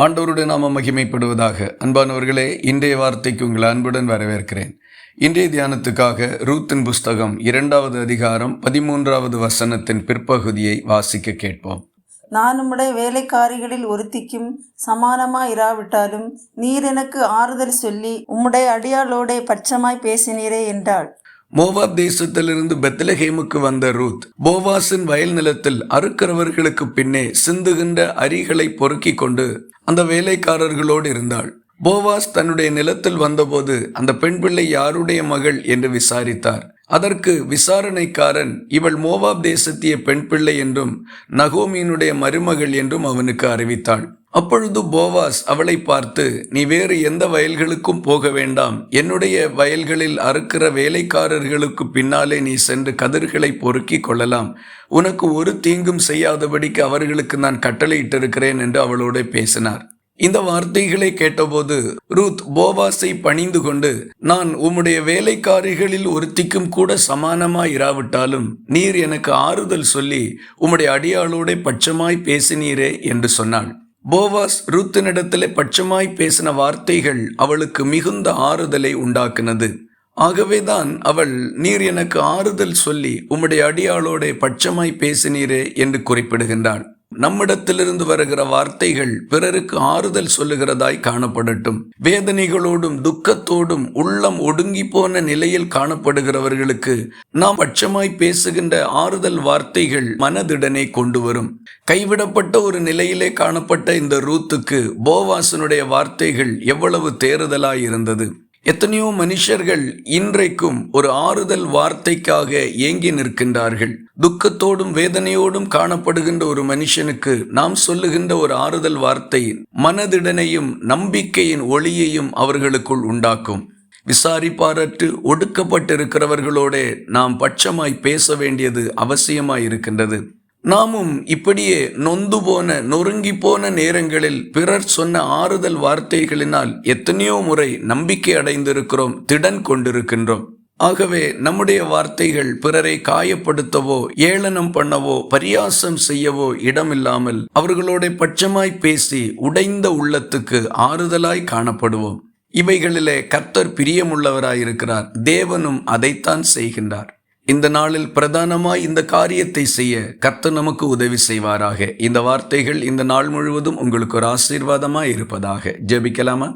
ஆண்டவருடைய நாம மகிமைப்படுவதாக. அன்பானவர்களே இன்றைய வார்த்தைக்கு உங்களை அன்புடன் வரவேற்கிறேன். இன்றைய தியானத்துக்காக ரூத்தின் புஸ்தகம் இரண்டாவது அதிகாரம் பதிமூன்றாவது வசனத்தின் பிற்பகுதியை வாசிக்க கேட்போம். நான் உம்முடைய வேலைக்காரிகளில் ஒருத்திக்கும் சமானமாய் இராவிட்டாலும் நீர் எனக்கு ஆறுதல் சொல்லி உம்முடைய அடியாளோடே பட்சமாய் பேசினீரே என்றாள். மோவாப் தேசத்திலிருந்து பெத்லஹேமுக்கு வந்த ரூத் போவாஸின் வயல் நிலத்தில் அறுக்கிறவர்களுக்கு பின்னே சிந்துகின்ற அரிகளை பொறுக்கிக் கொண்டு அந்த வேலைக்காரர்களோடு இருந்தாள். போவாஸ் தன்னுடைய நிலத்தில் வந்தபோது அந்த பெண் பிள்ளை யாருடைய மகள் என்று விசாரித்தார். அதற்கு விசாரணைக்காரன் இவள் மோவாப் தேசத்திய பெண் பிள்ளை என்றும் நகோமியினுடைய மருமகள் என்றும் அவனுக்கு அறிவித்தாள். அப்பொழுது போவாஸ் அவளை பார்த்து நீ வேறு எந்த வயல்களுக்கும் போக வேண்டாம். என்னுடைய வயல்களில் அறுக்கிற வேலைக்காரர்களுக்கு பின்னாலே நீ சென்று கதிர்களை பொறுக்கிக் கொள்ளலாம். உனக்கு ஒரு தீங்கும் செய்யாதபடிக்கு அவர்களுக்கு நான் கட்டளையிட்டிருக்கிறேன் என்று அவளோட பேசினார். இந்த வார்த்தைகளை கேட்டபோது ரூத் போவாஸை பணிந்து கொண்டு நான் உம்முடைய வேலைக்காரிகளில் ஒருத்திக்கும் கூட சமானமாய் இராவிட்டாலும் நீர் எனக்கு ஆறுதல் சொல்லி உம்முடைய அடியாளோட பட்சமாய் பேசினீரே என்று சொன்னாள். போவாஸ் ரூத்தினிடத்திலே பட்சமாய் பேசின வார்த்தைகள் அவளுக்கு மிகுந்த ஆறுதலை உண்டாக்குனது. ஆகவேதான் அவள் நீர் எனக்கு ஆறுதல் சொல்லி உம்முடைய அடியாளோட பட்சமாய் பேசினீரே என்று குறிப்பிடுகின்றாள். நம்மிடத்திலிருந்து வருகிற வார்த்தைகள் பிறருக்கு ஆறுதல் சொல்லுகிறதாய் காணப்படட்டும். வேதனைகளோடும் துக்கத்தோடும் உள்ளம் ஒடுங்கி போன நிலையில் காணப்படுகிறவர்களுக்கு நாம் பட்சமாய் பேசுகின்ற ஆறுதல் வார்த்தைகள் மனதிடனை கொண்டு வரும். கைவிடப்பட்ட ஒரு நிலையிலே காணப்பட்ட இந்த ரூத்துக்கு போவாசனுடைய வார்த்தைகள் எவ்வளவு தேறுதலாய் இருந்தது. எத்தனையோ மனுஷர்கள் இன்றைக்கும் ஒரு ஆறுதல் வார்த்தைக்காக ஏங்கி நிற்கின்றார்கள். துக்கத்தோடும் வேதனையோடும் காணப்படுகின்ற ஒரு மனுஷனுக்கு நாம் சொல்லுகின்ற ஒரு ஆறுதல் வார்த்தை மனதிடனையும் நம்பிக்கையின் ஒளியையும் அவர்களுக்குள் உண்டாக்கும். விசாரிப்பாரற்று ஒடுக்கப்பட்டிருக்கிறவர்களோட நாம் பட்சமாய் பேச வேண்டியது அவசியமாய் இருக்கின்றது. நாமும் இப்படியே நொந்து போன நொறுங்கி போன நேரங்களில் பிறர் சொன்ன ஆறுதல் வார்த்தைகளினால் எத்தனையோ முறை நம்பிக்கை அடைந்திருக்கிறோம் திடன் கொண்டிருக்கின்றோம். ஆகவே நம்முடைய வார்த்தைகள் பிறரை காயப்படுத்தவோ ஏளனம் பண்ணவோ பரியாசம் செய்யவோ இடமில்லாமல் அவர்களோட பட்சமாய் பேசி உடைந்த உள்ளத்துக்கு ஆறுதலாய் காணப்படுவோம். இவைகளிலே கர்த்தர் பிரியமுள்ளவராயிருக்கிறார். தேவனும் அதைத்தான் செய்கின்றார். இந்த நாளில் பிரதானமாய் இந்த காரியத்தை செய்ய கர்த்தர் நமக்கு உதவி செய்வாராக. இந்த வார்த்தைகள் இந்த நாள் முழுவதும் உங்களுக்கு ஒரு ஆசீர்வாதமாய் இருப்பதாக. ஜெபிக்கலாமா?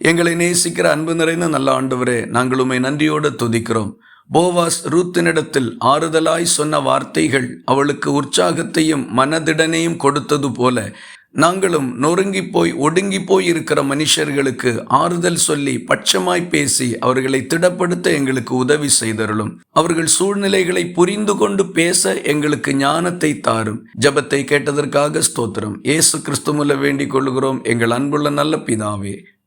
எங்களை நேசிக்கிற அன்பு நிறைந்த நல்ல ஆண்டவரே நாங்கள் உண்மை நன்றியோடு துதிக்கிறோம். போவாஸ் ரூத்தினிடத்தில் ஆறுதலாய் சொன்ன வார்த்தைகள் அவளுக்கு உற்சாகத்தையும் மனதிடனையும் கொடுத்தது போல நாங்களும் நொறுங்கி போய் ஒடுங்கி போய் இருக்கிற மனுஷர்களுக்கு ஆறுதல் சொல்லி பட்சமாய் பேசி அவர்களை திடப்படுத்த எங்களுக்கு உதவி செய்தருளும். அவர்கள் சூழ்நிலைகளை புரிந்து கொண்டு பேச எங்களுக்கு ஞானத்தை தாரும். ஜபத்தை கேட்டதற்காக ஸ்தோத்திரம். ஏசு கிறிஸ்துமுல வேண்டிக் கொள்கிறோம் எங்கள் அன்புள்ள நல்ல பிதாவே.